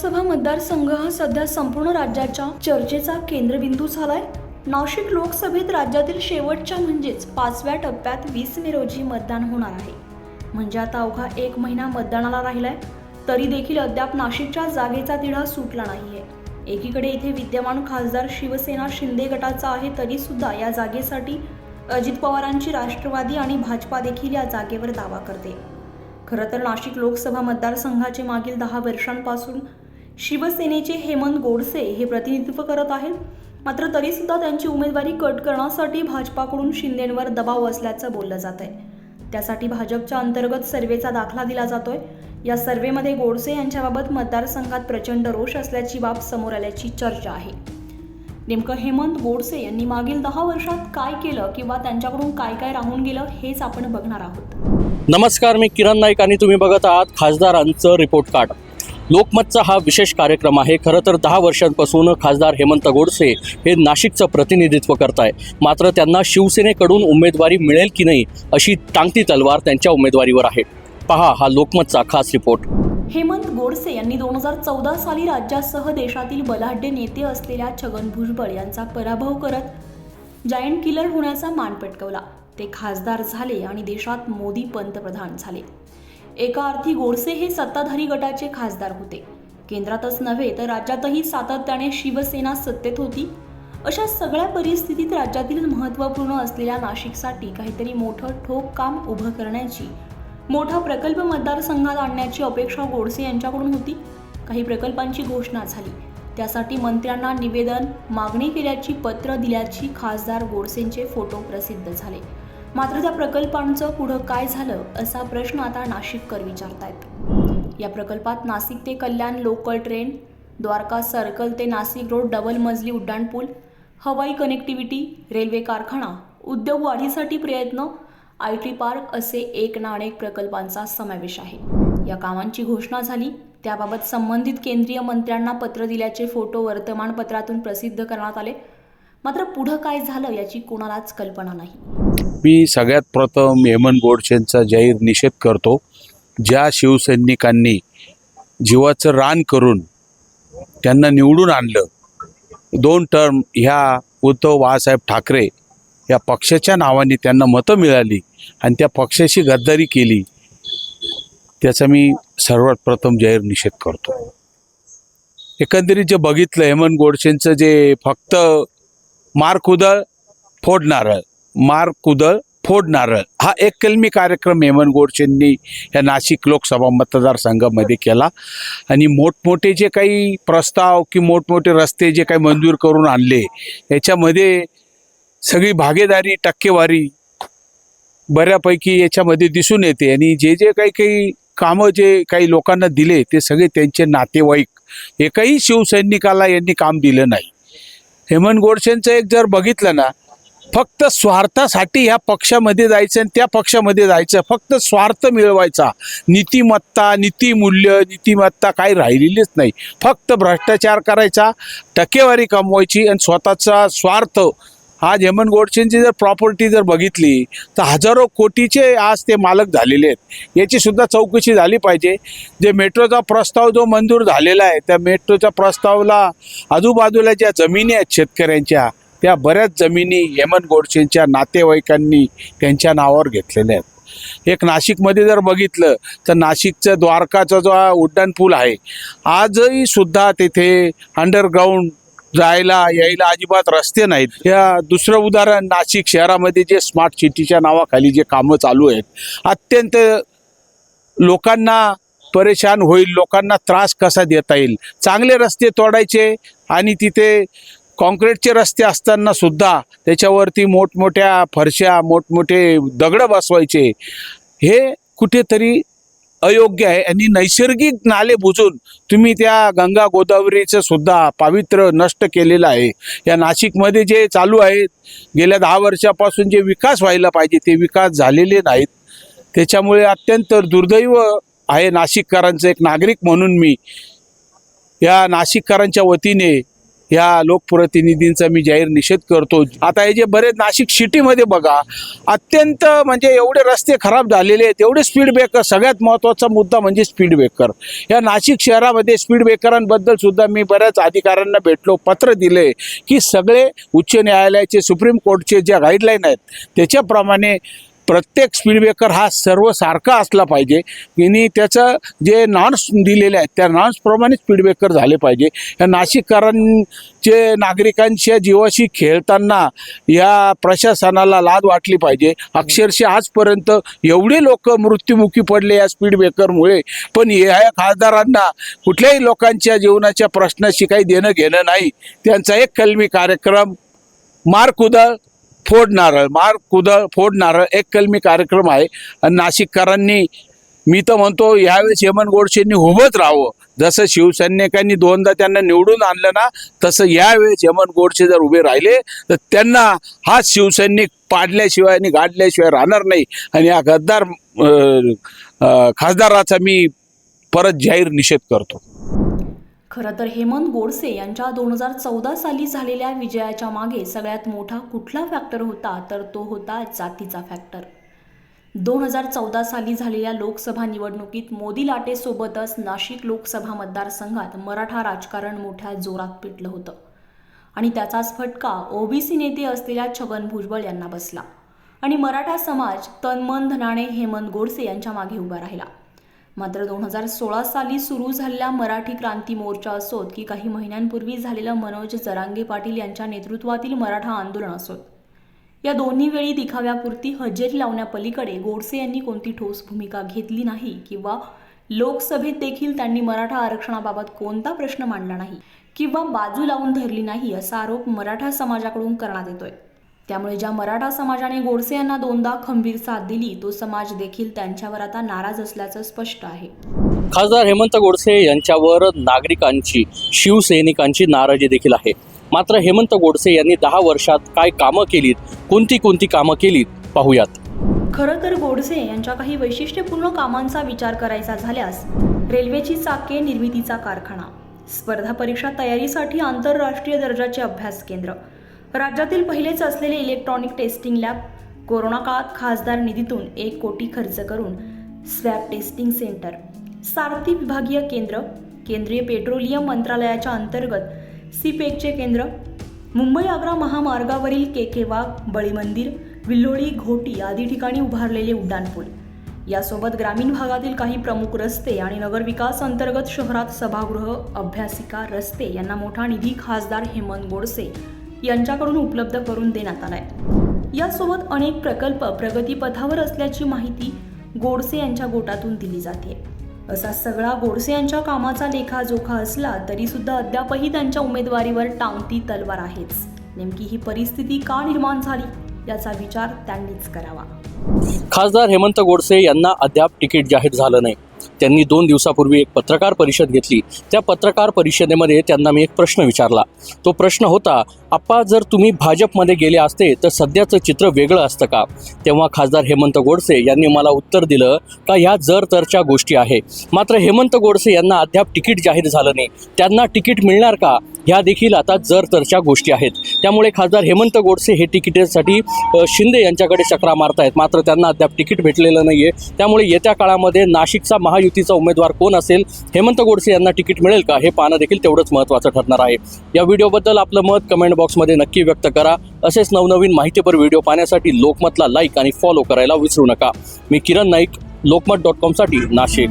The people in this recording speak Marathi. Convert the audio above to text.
लोकसभा मतदारसंघ हा सध्या संपूर्ण राज्याच्या चर्चेचा केंद्रबिंदू झालाय. नाशिक लोकसभेत राज्यातील शेवटच्या म्हणजेच पाचव्या टप्प्यात वीस मे रोजी मतदान होणार आहे. म्हणजे आता अवघा एक महिना मतदानाला राहिलाय. तरी देखील अद्याप नाशिकच्या जागेचा तिढा सुटला नाहीये. एकीकडे इथे विद्यमान खासदार शिवसेना शिंदे गटाचा आहे तरी सुद्धा या जागेसाठी अजित पवारांची राष्ट्रवादी आणि भाजपा देखील या जागेवर दावा करते. खरं तर नाशिक लोकसभा मतदारसंघाचे मागील दहा वर्षांपासून शिवसेनेचे हेमंत गोडसे हे प्रतिनिधित्व करत आहेत. मात्र तरीसुद्धा त्यांची उमेदवारी कट करण्यासाठी भाजपाकडून शिंदेंवर दबाव असल्याचं बोललं जात आहे त्यासाठी भाजपच्या अंतर्गत सर्वेचा दाखला दिला जातोय. या सर्वेमध्ये गोडसे यांच्याबाबत मतदारसंघात प्रचंड रोष असल्याची बाब समोर आल्याची चर्चा आहे. नेमकं हेमंत गोडसे यांनी मागील दहा वर्षात काय केलं किंवा त्यांच्याकडून काय काय राहून गेलं हेच आपण बघणार आहोत. नमस्कार मी किरण नाईक आणि तुम्ही बघत आहात खासदारांचं रिपोर्ट कार्ड. लोकमतचा हा विशेष कार्यक्रम आहे. खरं तर दहा वर्षांपासून खासदार हेमंत गोडसे हे नाशिकचं प्रतिनिधित्व करत आहे मात्र त्यांना शिवसेनेकडून उमेदवारी मिळेल की नाही अशी टांगती तलवार त्यांच्या उमेदवारीवर आहे. पहा हा लोकमतचा खास रिपोर्ट. हेमंत गोडसे यांनी दोन हजार चौदा साली राज्यासह देशातील बलाढ्य नेते असलेल्या छगन भुजबळ यांचा पराभव करत जायंट किलर होण्याचा मान पटकवला. ते खासदार झाले आणि देशात मोदी पंतप्रधान झाले. एका अर्थी गोडसे हे सत्ताधारी गटाचे खासदार होते. केंद्रातच नव्हे तर राज्यातही सातत्याने शिवसेना सत्तेत होती. अशा सगळ्या परिस्थितीत राज्यातील महत्त्वपूर्ण असलेल्या नाशिकसाठी काहीतरी मोठं ठोक काम उभं करण्याची मोठा प्रकल्प मतदारसंघात आणण्याची अपेक्षा गोडसे यांच्याकडून होती. काही प्रकल्पांची घोषणा झाली. त्यासाठी मंत्र्यांना निवेदन मागणी केल्याची पत्र दिल्याची खासदार गोडसेंचे फोटो प्रसिद्ध झाले. मात्र त्या प्रकल्पांचं पुढं काय झालं असा प्रश्न आता नाशिककर विचारतायत. या प्रकल्पात नाशिक ते Kalyan local train Dwarka circle ते नाशिक रोड डबल मजली उड्डाणपूल हवाई कनेक्टिव्हिटी रेल्वे कारखाना उद्योग वाढीसाठी प्रयत्न आय टी पार्क असे एक ना अनेक प्रकल्पांचा समावेश आहे. या कामांची घोषणा झाली त्याबाबत संबंधित केंद्रीय मंत्र्यांना पत्र दिल्याचे फोटो वर्तमानपत्रातून प्रसिद्ध करण्यात आले. मात्र पुढं काय झालं याची कोणालाच कल्पना नाही. मी सगळ्यात प्रथम हेमंत गोडसेंचा जाहीर निषेध करतो. ज्या शिवसैनिकांनी जीवाचं रान करून त्यांना निवडून आणलं दोन टर्म ह्या उद्धव बाळासाहेब ठाकरे या पक्षाच्या नावाने त्यांना मतं मिळाली आणि त्या पक्षाशी गद्दारी केली त्याचा मी सर्वात प्रथम जाहीर निषेध करतो. एकंदरीत जे बघितलं हेमंत गोडसेंचं जे फक्त मार फोडणारं मार कुदळ फोड नारळ हा एक कलमी कार्यक्रम हेमंत गोडसेंनी या नाशिक लोकसभा मतदारसंघामध्ये केला. आणि मोठमोठे जे काही प्रस्ताव की मोठमोठे रस्ते जे काही मंजूर करून आणले याच्यामध्ये सगळी भागीदारी टक्केवारी बऱ्यापैकी याच्यामध्ये दिसून येते. आणि जे जे काही काही कामं जे काही लोकांना दिले ते सगळे त्यांचे नातेवाईक एकही शिवसैनिकाला यांनी काम दिलं नाही. हेमंत गोडसेंचं एक जर बघितलं ना फक्त स्वार्थासाठी ह्या पक्षामध्ये जायचं आणि त्या पक्षामध्ये जायचं. फक्त स्वार्थ मिळवायचा. नीतिमत्ता नीतिमूल्य नीतिमत्ता काही राहिलेलीच नाही. फक्त भ्रष्टाचार करायचा टक्केवारी कमवायची आणि स्वतःचा स्वार्थ. आज हेमंत गोडसेंची जर प्रॉपर्टी जर बघितली तर हजारो कोटीचे आज ते मालक झालेले आहेत. याची सुद्धा चौकशी झाली पाहिजे. जे मेट्रोचा प्रस्ताव जो मंजूर झालेला आहे त्या मेट्रोच्या प्रस्तावाला आजूबाजूला ज्या जमिनी आहेत शेतकऱ्यांच्या त्या बऱ्याच जमिनी हेमंत गोडसेंच्या नातेवाईकांनी त्यांच्या नावावर घेतलेल्या आहेत. एक नाशिकमध्ये जर बघितलं तर नाशिकचं द्वारकाचा जो उड्डाण उड्डाणपूल आहे आजही सुद्धा तेथे अंडरग्राऊंड जायला यायला अजिबात रस्ते नाहीत. या दुसरं उदाहरण नाशिक शहरामध्ये जे स्मार्ट सिटीच्या नावाखाली जे कामं चालू आहेत अत्यंत लोकांना परेशान होईल लोकांना त्रास कसा देता येईल? चांगले रस्ते तोडायचे आणि तिथे कॉन्क्रीटचे रस्ते असताना सुद्धा त्याच्यावरती मोठमोठ्या फरशा मोठमोठे दगड बसवायचे. हे कुठेतरी अयोग्य आहे आणि नैसर्गिक नाले बुजून तुम्ही त्या गंगा गोदावरीचं सुद्धा पावित्र्य नष्ट केलेलं आहे. या नाशिकमध्ये जे चालू आहे गेल्या दहा वर्षापासून जे विकास व्हायला पाहिजे ते विकास झालेले नाहीत. त्याच्यामुळे अत्यंत दुर्दैव आहे नाशिककरांचं एक नागरिक म्हणून मी. या नाशिककरांच्या वतीने ह्या लोकप्रतिनिधींचा मी जाहीर निषेध करतो. आता हे जे बरेच नाशिक सिटीमध्ये बघा अत्यंत म्हणजे एवढे रस्ते खराब झालेले आहेत एवढे स्पीड ब्रेकर सगळ्यात महत्त्वाचा मुद्दा म्हणजे स्पीड ब्रेकर या नाशिक शहरामध्ये स्पीड ब्रेकरांबद्दल सुद्धा मी बऱ्याच अधिकाऱ्यांना भेटलो पत्र दिले की सगळे उच्च न्यायालयाचे सुप्रीम कोर्टचे ज्या गाईडलाईन आहेत त्याच्याप्रमाणे प्रत्येक स्पीड ब्रेकर हा सर्वसारखा असला पाहिजे. आणि त्याचं जे नॉन्स दिलेले आहेत त्या नॉन्सप्रमाणे स्पीड ब्रेकर झाले पाहिजे. या नाशिककरांचे नागरिकांच्या जीवाशी खेळताना या प्रशासनाला लाद वाटली पाहिजे. अक्षरशः आजपर्यंत एवढे लोक मृत्युमुखी पडले या स्पीड ब्रेकरमुळे पण या खासदारांना कुठल्याही लोकांच्या जीवनाच्या प्रश्नाशी काही देणं घेणं नाही. त्यांचा एक कलमी कार्यक्रम मार कुदळ फोड नारळ मार कुदळ फोड नारळ एक कलमी कार्यक्रम आहे. आणि नाशिककरांनी मी तर म्हणतो यावेळेस हेमंत गोडसेंनी उभंच राहावं. जसं शिवसैनिकांनी दोनदा त्यांना निवडून आणलं ना तसं यावेळेस हेमंत गोडसे जर उभे राहिले तर त्यांना हा शिवसैनिक पाडल्याशिवाय आणि गाडल्याशिवाय राहणार नाही. आणि या गद्दार खासदाराचा मी परत जाहीर निषेध करतो. खरं तर हेमंत गोडसे यांच्या दोन हजार चौदा साली झालेल्या विजयाच्या मागे सगळ्यात मोठा कुठला फॅक्टर होता? तर तो होता जातीचा फॅक्टर दोन हजार चौदा साली झालेल्या लोकसभा निवडणुकीत मोदी लाटेसोबतच नाशिक लोकसभा मतदारसंघात मराठा राजकारण मोठ्या जोरात पिटलं होतं. आणि त्याचाच फटका ओबीसी नेते असलेल्या छगन भुजबळ यांना बसला. आणि मराठा समाज तनमन धनाने हेमंत गोडसे यांच्या मागे उभा राहिला. मात्र दोन हजार सोळा साली सुरू झालेल्या मराठी क्रांती मोर्चा असोत की काही महिन्यांपूर्वी झालेलं मनोज जरांगे पाटील यांच्या नेतृत्वातील मराठा आंदोलन असोत. या दोन्ही वेळी दिखाव्यापुरती हजेरी लावण्यापलीकडे गोडसे यांनी कोणती ठोस भूमिका घेतली नाही किंवा लोकसभेत देखील त्यांनी मराठा आरक्षणाबाबत कोणता प्रश्न मांडला नाही किंवा बाजू लावून धरली नाही असा आरोप मराठा समाजाकडून करण्यात येतोय. त्यामुळे ज्या मराठा समाजाने गोडसे यांना दोनदा खंबीर साथ दिली तो समाज देखील त्यांच्यावर आता नाराज असल्याचं स्पष्ट आहे. खासदार हेमंत गोडसे यांच्यावर नागरिकांची शिवसैनिकांची नाराजी देखील आहे. मात्र हेमंत गोडसे यांनी दहा वर्षात काय कामं केलीत कोणती कोणती कामं केलीत पाहूयात. खरं तर गोडसे यांच्या काही वैशिष्ट्यपूर्ण कामांचा विचार करायचा झाल्यास रेल्वेची चाके निर्मितीचा कारखाना स्पर्धा परीक्षा तयारीसाठी आंतरराष्ट्रीय दर्जाचे अभ्यास केंद्र राज्यातील पहिलेच असलेले इलेक्ट्रॉनिक टेस्टिंग लॅब कोरोना काळात खासदार निधीतून एक कोटी खर्च करून स्वॅब टेस्टिंग सेंटर सारथी विभागीय केंद्र केंद्रीय पेट्रोलियम मंत्रालयाच्या अंतर्गत सीपेकचे केंद्र मुंबई आग्रा महामार्गावरील केकेवाग बळी मंदिर विल्लोळी घोटी आदी ठिकाणी उभारलेले उड्डाणपूल यासोबत ग्रामीण भागातील काही प्रमुख रस्ते आणि नगरविकास अंतर्गत शहरात सभागृह अभ्यासिका रस्ते यांना मोठा निधी खासदार हेमंत गोडसे यांच्याकडून उपलब्ध करून देण्यात आलाय. यासोबत अनेक प्रकल्प प्रगतीपथावर असल्याची माहिती गोडसे यांच्या गोटातून दिली जाते. असा सगळा गोडसे यांच्या कामाचा लेखाजोखा असला तरी सुद्धा अद्यापही त्यांच्या उमेदवारीवर टांगती तलवार आहेच. नेमकी ही परिस्थिती का निर्माण झाली याचा विचार त्यांनीच करावा. खासदार हेमंत गोडसे यांना अद्याप तिकीट जाहीर झालं नाही. त्यांनी दोन दिवसापूर्वी एक पत्रकार परिषद घेतली. त्या पत्रकार परिषदेमध्ये त्यांना मी एक प्रश्न विचारला. तो प्रश्न होता आप्पा जर तुम्ही भाजपमध्ये गेले असते तर सध्याचं चित्र वेगळं असतं का? तेव्हा खासदार हेमंत गोडसे यांनी मला उत्तर दिलं का ह्या जर तरच्या गोष्टी आहे. मात्र हेमंत गोडसे यांना अद्याप तिकीट जाहीर झालं नाही. त्यांना तिकीट मिळणार का? ह्या देखील आता जर तरच्या गोष्टी आहेत. त्यामुळे खासदार हेमंत गोडसे हे तिकिटेसाठी शिंदे यांच्याकडे चक्रा मारतायत. मात्र त्यांना अद्याप तिकीट भेटलेलं नाही आहे त्यामुळे येत्या काळामध्ये नाशिकचा महायुतीचा उमेदवार कोण असेल हेमंत गोडसे यांना तिकीट मिळेल का हे पाहणं देखील तेवढंच महत्त्वाचं ठरणार आहे. या व्हिडिओबद्दल आपलं मत कमेंट बॉक्समध्ये नक्की व्यक्त करा. असेच नवनवीन माहितीपर व्हिडिओ पाहण्यासाठी लोकमतला लाईक आणि फॉलो करायला विसरू नका. मी किरण नाईक लोकमत डॉट कॉमसाठी नाशिक.